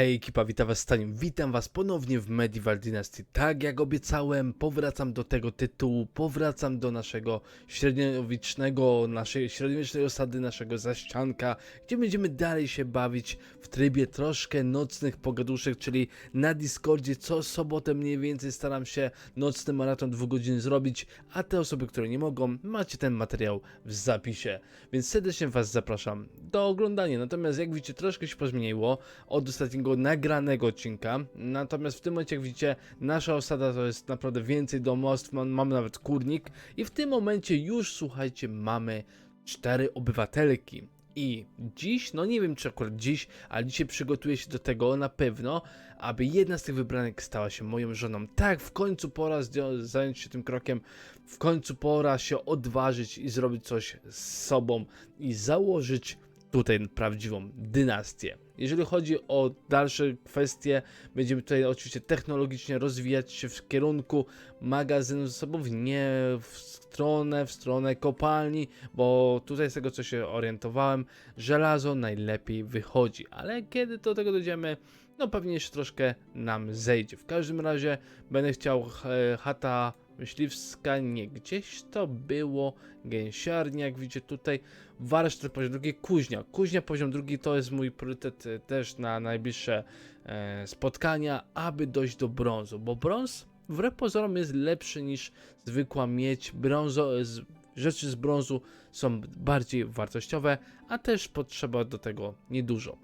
Hej ekipa, witam was Stanim. Witam was ponownie w Medieval Dynasty. Tak jak obiecałem, powracam do tego tytułu, powracam do naszego średniowiecznego, naszej średniowiecznej osady, naszego zaścianka, gdzie będziemy dalej się bawić w trybie troszkę nocnych pogaduszek, czyli na Discordzie co sobotę mniej więcej staram się nocny maraton dwóch godzin zrobić, a te osoby, które nie mogą, macie ten materiał w zapisie. Więc serdecznie was zapraszam do oglądania. Natomiast jak widzicie, troszkę się pozmieniło od ostatniego nagranego odcinka. Natomiast w tym momencie, jak widzicie, nasza osada to jest naprawdę więcej domostw, mam, mamy nawet kurnik i w tym momencie już, słuchajcie, mamy cztery obywatelki. I dziś, no nie wiem czy akurat dziś, ale dzisiaj przygotuję się do tego na pewno, aby jedna z tych wybranek stała się moją żoną. Tak, w końcu pora zająć się tym krokiem, w końcu pora się odważyć i zrobić coś z sobą i założyć tutaj prawdziwą dynastię. Jeżeli chodzi o dalsze kwestie, będziemy tutaj oczywiście technologicznie rozwijać się w kierunku magazynów zasobów, nie w stronę, w stronę kopalni, bo tutaj z tego co się orientowałem, żelazo najlepiej wychodzi, ale kiedy do tego dojdziemy, no pewnie jeszcze troszkę nam zejdzie. W każdym razie będę chciał e, chata myśliwska, nie gdzieś to było, gęsiarnia, jak widzicie tutaj, warsztat poziom drugi, kuźnia. Kuźnia poziom drugi to jest mój priorytet e, też na najbliższe e, spotkania, aby dojść do brązu, bo brąz wbrew pozorom jest lepszy niż zwykła miedź. Brązo, z, rzeczy z brązu są bardziej wartościowe, a też potrzeba do tego niedużo.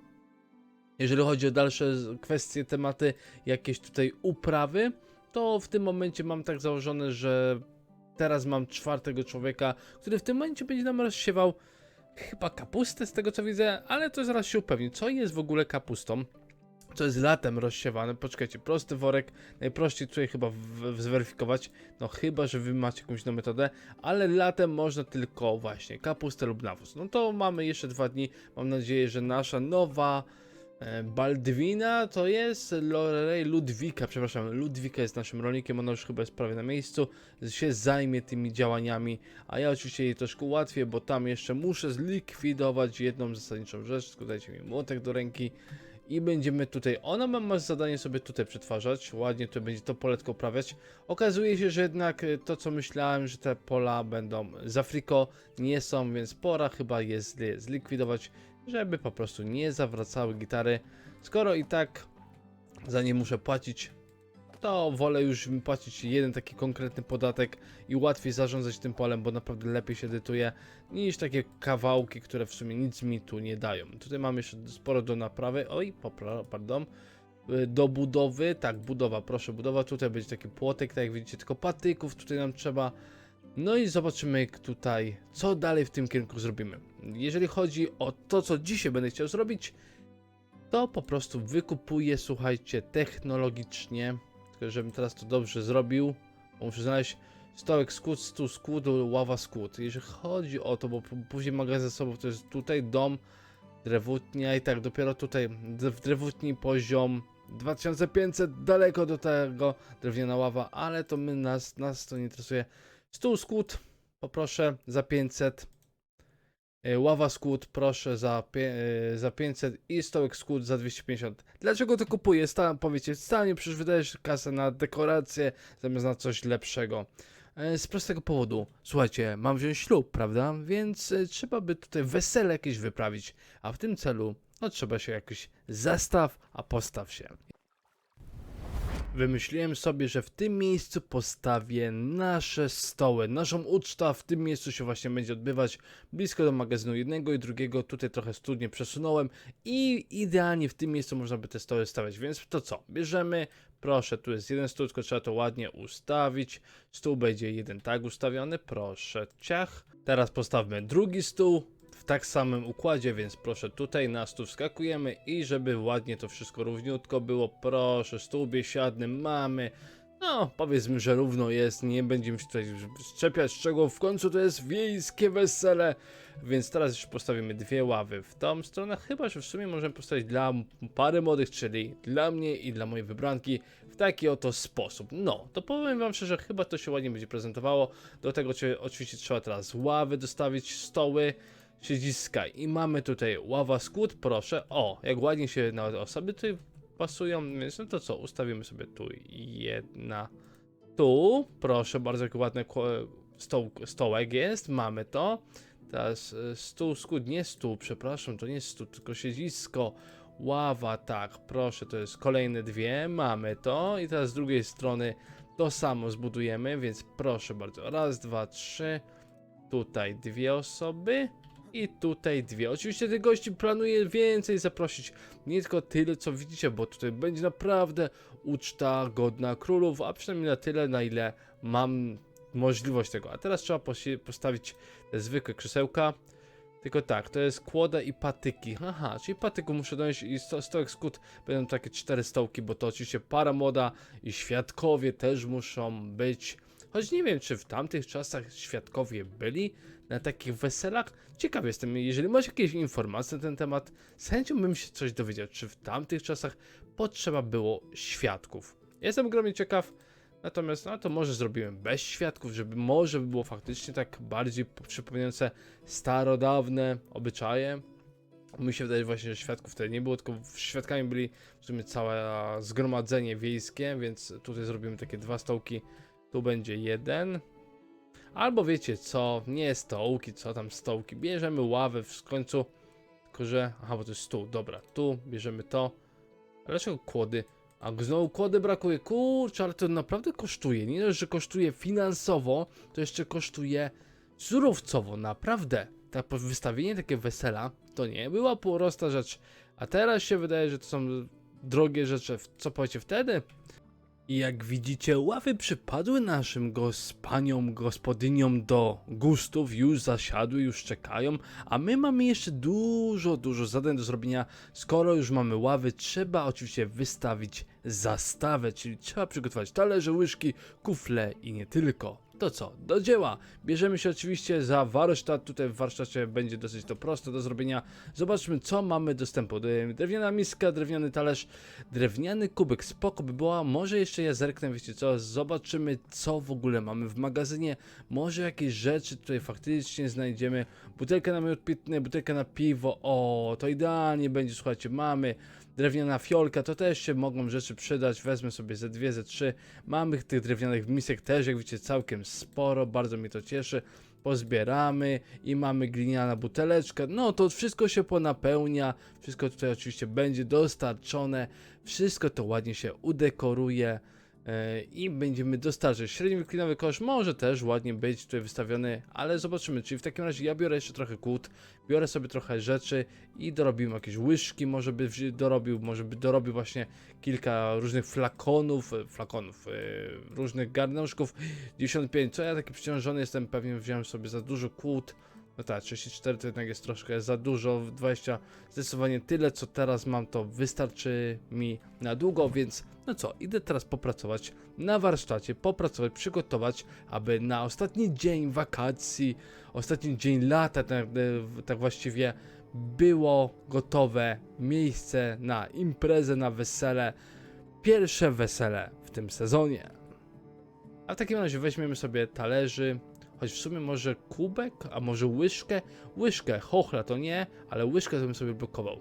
Jeżeli chodzi o dalsze kwestie, tematy, jakieś tutaj uprawy, to w tym momencie mam tak założone, że teraz mam czwartego człowieka, który w tym momencie będzie nam rozsiewał chyba kapustę z tego co widzę, ale to zaraz się upewni, co jest w ogóle kapustą. Co jest latem rozsiewane. Poczekajcie, prosty worek, najprościej tutaj chyba zweryfikować. No chyba, że wy macie jakąś inną metodę, ale latem można tylko właśnie kapustę lub nawóz. No to mamy jeszcze dwa dni. Mam nadzieję, że nasza nowa Baldwina to jest Lorelei Ludwika, przepraszam, Ludwika jest naszym rolnikiem, ona już chyba jest prawie na miejscu, się zajmie tymi działaniami, a ja oczywiście jej troszkę ułatwię, bo tam jeszcze muszę zlikwidować jedną zasadniczą rzecz, tylko dajcie mi młotek do ręki i będziemy tutaj, ona ma, ma zadanie sobie tutaj przetwarzać, ładnie tutaj będzie to poletko uprawiać. Okazuje się, że jednak e, to co myślałem, że te pola będą z Afriko, nie są, więc pora chyba je zlikwidować, żeby po prostu nie zawracały gitary. Skoro i tak za nie muszę płacić, to wolę już płacić jeden taki konkretny podatek i łatwiej zarządzać tym polem, bo naprawdę lepiej się edytuje niż takie kawałki, które w sumie nic mi tu nie dają. Tutaj mam jeszcze sporo do naprawy, oj, pardon, Y, do budowy, tak, budowa, proszę, budowa, tutaj będzie taki płotek, tak jak widzicie, tylko patyków tutaj nam trzeba. No i zobaczymy tutaj, co dalej w tym kierunku zrobimy. Jeżeli chodzi o to, co dzisiaj będę chciał zrobić, to po prostu wykupuję, słuchajcie, technologicznie, tylko żebym teraz to dobrze zrobił, muszę znaleźć stołek skłód, stół skłód, ława skłód. Jeżeli chodzi o to, bo później magazyn zasobów to jest tutaj dom, drewutnia i tak dopiero tutaj w drewutni poziom 2500, daleko do tego drewniana ława, ale to my nas, nas to nie interesuje. Stół skłód poproszę za 500. E, Ława skłód proszę za, e, za 500 i stołek skłód za 250. Dlaczego to kupuję? Stałem, powiecie, stanie przecież wydajesz kasę na dekorację zamiast na coś lepszego. E, Z prostego powodu, słuchajcie, mam wziąć ślub, prawda? Więc trzeba by tutaj wesele jakieś wyprawić, a w tym celu, no trzeba się jakoś zastaw, a postaw się. Wymyśliłem sobie, że w tym miejscu postawię nasze stoły, naszą ucztę, w tym miejscu się właśnie będzie odbywać, blisko do magazynu jednego i drugiego, tutaj trochę studnie przesunąłem i idealnie w tym miejscu można by te stoły stawiać, więc to co, bierzemy, proszę, tu jest jeden stół, tylko trzeba to ładnie ustawić, stół będzie jeden tak ustawiony, proszę, ciach, teraz postawmy drugi stół, tak samym układzie, więc proszę tutaj na stół wskakujemy i żeby ładnie to wszystko równiutko było, proszę, stół biesiadny mamy. No, powiedzmy, że równo jest, nie będziemy się tutaj szczepiać szczegółów, w końcu to jest wiejskie wesele, więc teraz już postawimy dwie ławy w tą stronę, chyba, że w sumie możemy postawić dla pary młodych, czyli dla mnie i dla mojej wybranki w taki oto sposób. No, to powiem wam szczerze, chyba to się ładnie będzie prezentowało, do tego cie- oczywiście trzeba teraz ławy dostawić, stoły, siedziska i mamy tutaj ława skłód, proszę, o, jak ładnie się na osoby tutaj pasują, więc no to co, ustawimy sobie tu jedna, tu, proszę bardzo, jaki ładny stoł, stołek jest, mamy to. Teraz e, stół, skód, nie stół, przepraszam, to nie stół, tylko siedzisko, ława, tak, proszę, to jest kolejne dwie, mamy to. I teraz z drugiej strony to samo zbudujemy, więc proszę bardzo, raz, dwa, trzy, tutaj dwie osoby. I tutaj dwie. Oczywiście tych gości planuję więcej zaprosić. Nie tylko tyle, co widzicie, bo tutaj będzie naprawdę uczta godna królów, a przynajmniej na tyle, na ile mam możliwość tego. A teraz trzeba postawić te zwykłe krzesełka. Tylko tak, to jest kłoda i patyki. Aha, czyli patyku muszę donieść i sto, stołek skut będą takie cztery stołki, bo to oczywiście para moda i świadkowie też muszą być. Choć nie wiem, czy w tamtych czasach świadkowie byli na takich weselach. Ciekaw jestem, jeżeli masz jakieś informacje na ten temat, z chęcią bym się coś dowiedział, czy w tamtych czasach potrzeba było świadków. Jestem ogromnie ciekaw, natomiast no to może zrobiłem bez świadków, żeby może by było faktycznie tak bardziej przypominające starodawne obyczaje. Mi się wydaje właśnie, że świadków wtedy nie było, tylko świadkami byli w sumie całe zgromadzenie wiejskie, więc tutaj zrobimy takie dwa stołki. Tu będzie jeden. Albo wiecie co, nie stołki, co tam stołki. Bierzemy ławę w końcu. Tylko że. Aha, bo to jest stół, dobra. Tu bierzemy to. Ale dlaczego kłody? A znowu kłody brakuje. Kurczę, ale to naprawdę kosztuje. Nie dość, że kosztuje finansowo, to jeszcze kosztuje surowcowo, naprawdę. Tak wystawienie takie wesela to nie była prosta rzecz. A teraz się wydaje, że to są drogie rzeczy. Co powiecie wtedy? I jak widzicie, ławy przypadły naszym gospaniom, gospodyniom do gustów, już zasiadły, już czekają, a my mamy jeszcze dużo, dużo zadań do zrobienia. Skoro już mamy ławy, trzeba oczywiście wystawić zastawę, czyli trzeba przygotować talerze, łyżki, kufle i nie tylko. To co, do dzieła! Bierzemy się oczywiście za warsztat, tutaj w warsztacie będzie dosyć to proste do zrobienia. Zobaczmy co mamy dostępu. Drewniana miska, drewniany talerz, drewniany kubek, spoko by była. Może jeszcze ja zerknę, wiecie co, zobaczymy co w ogóle mamy w magazynie. Może jakieś rzeczy tutaj faktycznie znajdziemy. Butelkę na miód pitny, butelkę na piwo, o, to idealnie będzie, słuchajcie, mamy drewniana fiolka, to też się mogą rzeczy przydać, wezmę sobie ze dwie, ze trzy. Mamy tych drewnianych misek też, jak widzicie, całkiem sporo, bardzo mnie to cieszy. Pozbieramy i mamy gliniana buteleczka. No to wszystko się ponapełnia, wszystko tutaj oczywiście będzie dostarczone, wszystko to ładnie się udekoruje. E, I będziemy dostarczać. Średni wyklinowy kosz może też ładnie być tutaj wystawiony, ale zobaczymy. Czyli w takim razie ja biorę jeszcze trochę kłód, biorę sobie trochę rzeczy i dorobimy jakieś łyżki, może by dorobił, może by dorobił właśnie kilka różnych flakonów, e, flakonów, e, różnych garnuszków. 95, co ja taki przeciążony jestem, pewnie wziąłem sobie za dużo kłód. No tak, 34 to jednak jest troszkę za dużo, 20 zdecydowanie tyle co teraz mam to wystarczy mi na długo, więc no co, idę teraz popracować na warsztacie, popracować, przygotować, aby na ostatni dzień wakacji, ostatni dzień lata tak, e, tak właściwie było gotowe miejsce na imprezę, na wesele, pierwsze wesele w tym sezonie. A w takim razie weźmiemy sobie talerzy, choć w sumie może kubek, a może łyżkę. Łyżkę, chochla to nie, ale łyżkę to bym sobie blokował.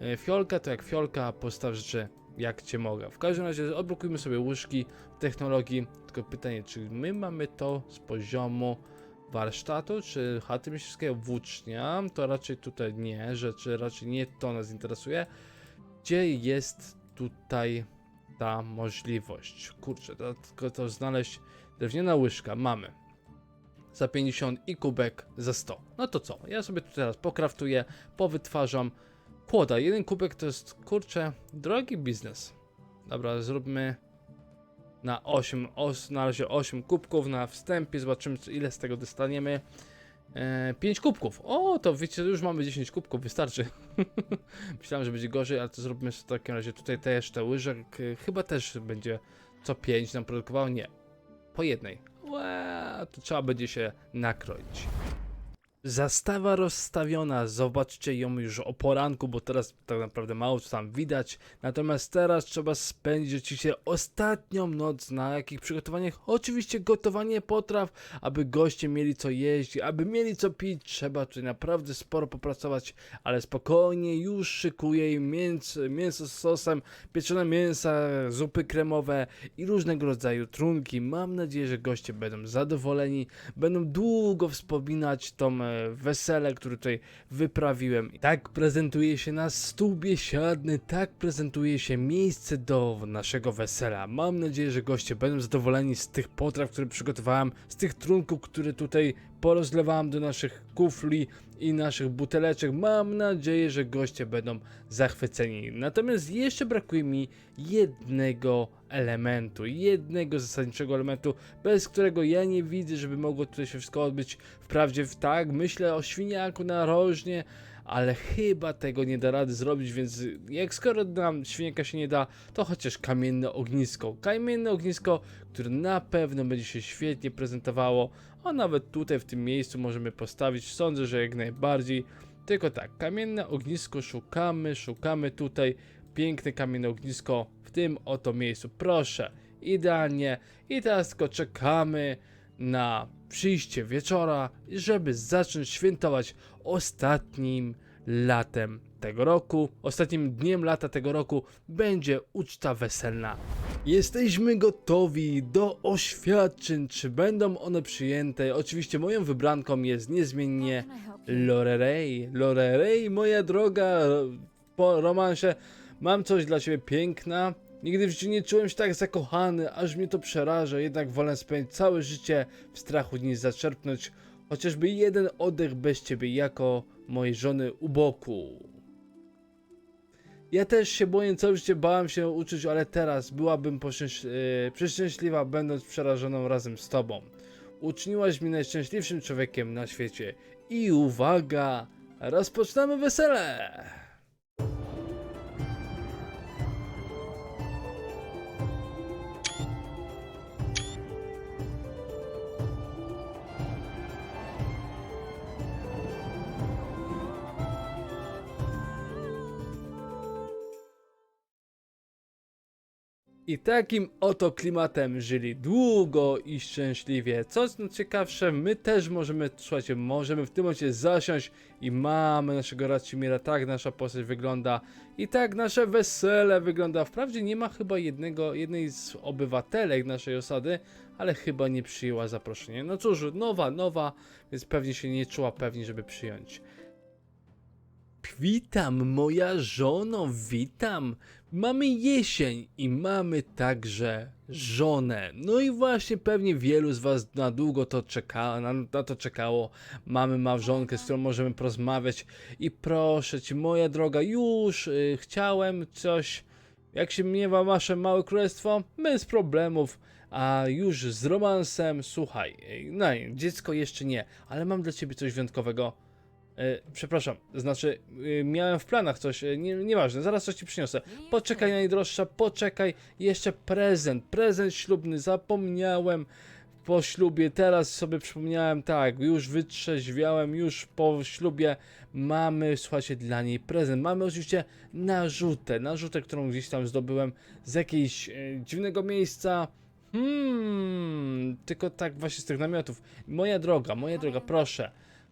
E, Fiolka to jak fiolka, postaw rzeczy jak cię mogę. W każdym razie odblokujmy sobie łyżki technologii. Tylko pytanie, czy my mamy to z poziomu warsztatu, czy chaty mistrzowskiego włócznia? To raczej tutaj nie, rzeczy raczej nie to nas interesuje. Gdzie jest tutaj ta możliwość? Kurczę, to, tylko to znaleźć. Drewniana łyżka mamy za 50 i kubek za 100. No to co? Ja sobie tu teraz pokraftuję, powytwarzam. Kłoda, jeden kubek to jest, kurczę, drogi biznes. Dobra, zróbmy na 8, os, na razie 8 kubków na wstępie, zobaczymy ile z tego dostaniemy. E, 5 kubków. O, to wiecie, już mamy 10 kubków, wystarczy. Myślałem, że będzie gorzej, ale to zróbmy w takim razie tutaj też te łyżek. e, Chyba też będzie co 5 nam produkowało. Nie, po jednej. To trzeba będzie się nakroić. Zastawa rozstawiona, zobaczcie ją już o poranku, bo teraz tak naprawdę mało co tam widać. Natomiast teraz trzeba spędzić oczywiście ostatnią noc na jakich przygotowaniach. Oczywiście gotowanie potraw, aby goście mieli co jeść, aby mieli co pić. Trzeba tutaj naprawdę sporo popracować, ale spokojnie już szykuję im mięso, mięso z sosem, pieczone mięsa, zupy kremowe i różnego rodzaju trunki. Mam nadzieję, że goście będą zadowoleni, będą długo wspominać tą e, wesele, które tutaj wyprawiłem. Tak prezentuje się na stół biesiadny, tak prezentuje się miejsce do naszego wesela. Mam nadzieję, że goście będą zadowoleni z tych potraw, które przygotowałem, z tych trunków, które tutaj porozlewałem do naszych kufli i naszych buteleczek. Mam nadzieję, że goście będą zachwyceni. Natomiast jeszcze brakuje mi jednego elementu, jednego zasadniczego elementu, bez którego ja nie widzę, żeby mogło tutaj się wszystko odbyć. Wprawdzie w tak, myślę o świniaku narożnie, ale chyba tego nie da rady zrobić, więc jak skoro nam świniaka się nie da, to chociaż kamienne ognisko. Kamienne ognisko, które na pewno będzie się świetnie prezentowało, a nawet tutaj w tym miejscu możemy postawić, sądzę, że jak najbardziej. Tylko tak, kamienne ognisko szukamy, szukamy tutaj, piękne kamienne ognisko w tym oto miejscu, proszę, idealnie. I teraz tylko czekamy na przyjście wieczora, żeby zacząć świętować ostatnim latem tego roku. Ostatnim dniem lata tego roku będzie uczta weselna. Jesteśmy gotowi do oświadczyn, czy będą one przyjęte. Oczywiście moją wybranką jest niezmiennie Lorelei. Lorelei, moja droga, po romansie mam coś dla ciebie piękna. Nigdy w życiu nie czułem się tak zakochany, aż mnie to przeraża, jednak wolę spędzić całe życie w strachu niż zaczerpnąć chociażby jeden oddech bez ciebie jako mojej żony u boku. Ja też się boję, całe życie bałem się uczyć, ale teraz byłabym yy, przeszczęśliwa, będąc przerażoną razem z tobą. Uczyniłaś mnie najszczęśliwszym człowiekiem na świecie. I uwaga, rozpoczynamy wesele! I takim oto klimatem żyli długo i szczęśliwie. Co no ciekawsze, my też możemy, słuchajcie, możemy w tym momencie zasiąść i mamy naszego Racimira, tak nasza postać wygląda i tak nasze wesele wygląda. Wprawdzie nie ma chyba jednego, jednej z obywatelek naszej osady, ale chyba nie przyjęła zaproszenia. No cóż, nowa, nowa, więc pewnie się nie czuła pewnie, żeby przyjąć. Witam, moja żono, witam. Mamy jesień i mamy także żonę. No i właśnie pewnie wielu z Was na długo to czeka, na, na to czekało. Mamy małżonkę, z którą możemy porozmawiać. I proszę Cię, moja droga, już y, chciałem coś. Jak się miewa Wasze małe królestwo? Bez problemów. A już z romansem, słuchaj, y, no dziecko jeszcze nie, ale mam dla Ciebie coś wyjątkowego. E, przepraszam, znaczy y, miałem w planach coś, e, nie, nieważne, zaraz coś ci przyniosę. Poczekaj najdroższa, poczekaj, jeszcze prezent, prezent ślubny, zapomniałem po ślubie, teraz sobie przypomniałem, tak, już wytrzeźwiałem, już po ślubie mamy, słuchajcie, dla niej prezent. Mamy oczywiście narzutę, narzutę, którą gdzieś tam zdobyłem z jakiegoś e, dziwnego miejsca. Hmm, tylko tak właśnie z tych namiotów. Moja droga, moja droga, proszę.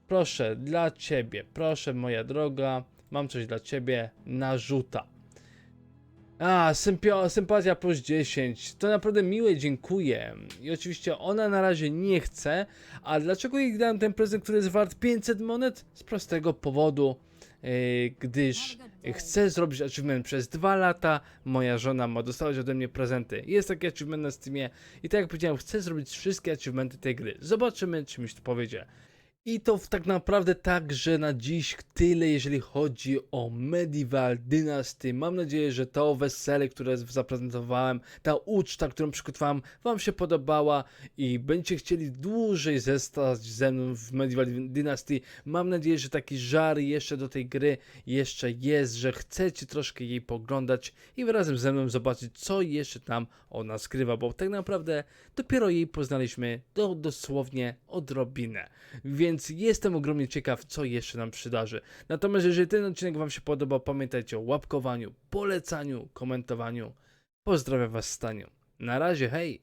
Proszę, dla ciebie, proszę moja droga, mam coś dla ciebie, narzuta. A, sympio, sympatia plus 10, to naprawdę miłe, dziękuję. I oczywiście ona na razie nie chce, a dlaczego jej dałem ten prezent, który jest wart 500 monet? Z prostego powodu, yy, gdyż chcę zrobić achievement przez dwa lata, moja żona ma dostawać ode mnie prezenty. Jest taki achievement na Steamie i tak jak powiedziałem, chcę zrobić wszystkie achievementy tej gry. Zobaczymy, czy mi się to powiedzie. I to tak naprawdę także na dziś tyle, jeżeli chodzi o Medieval Dynasty. Mam nadzieję, że to wesele, które zaprezentowałem, ta uczta, którą przygotowałem, Wam się podobała i będziecie chcieli dłużej zestać ze mną w Medieval Dynasty. Mam nadzieję, że taki żar jeszcze do tej gry jeszcze jest, że chcecie troszkę jej poglądać i razem ze mną zobaczyć, co jeszcze tam ona skrywa, bo tak naprawdę dopiero jej poznaliśmy do, dosłownie odrobinę. Więc więc jestem ogromnie ciekaw, co jeszcze nam przydarzy. Natomiast jeżeli ten odcinek Wam się podobał, pamiętajcie o łapkowaniu, polecaniu, komentowaniu. Pozdrawiam Was Staniu. Na razie, hej!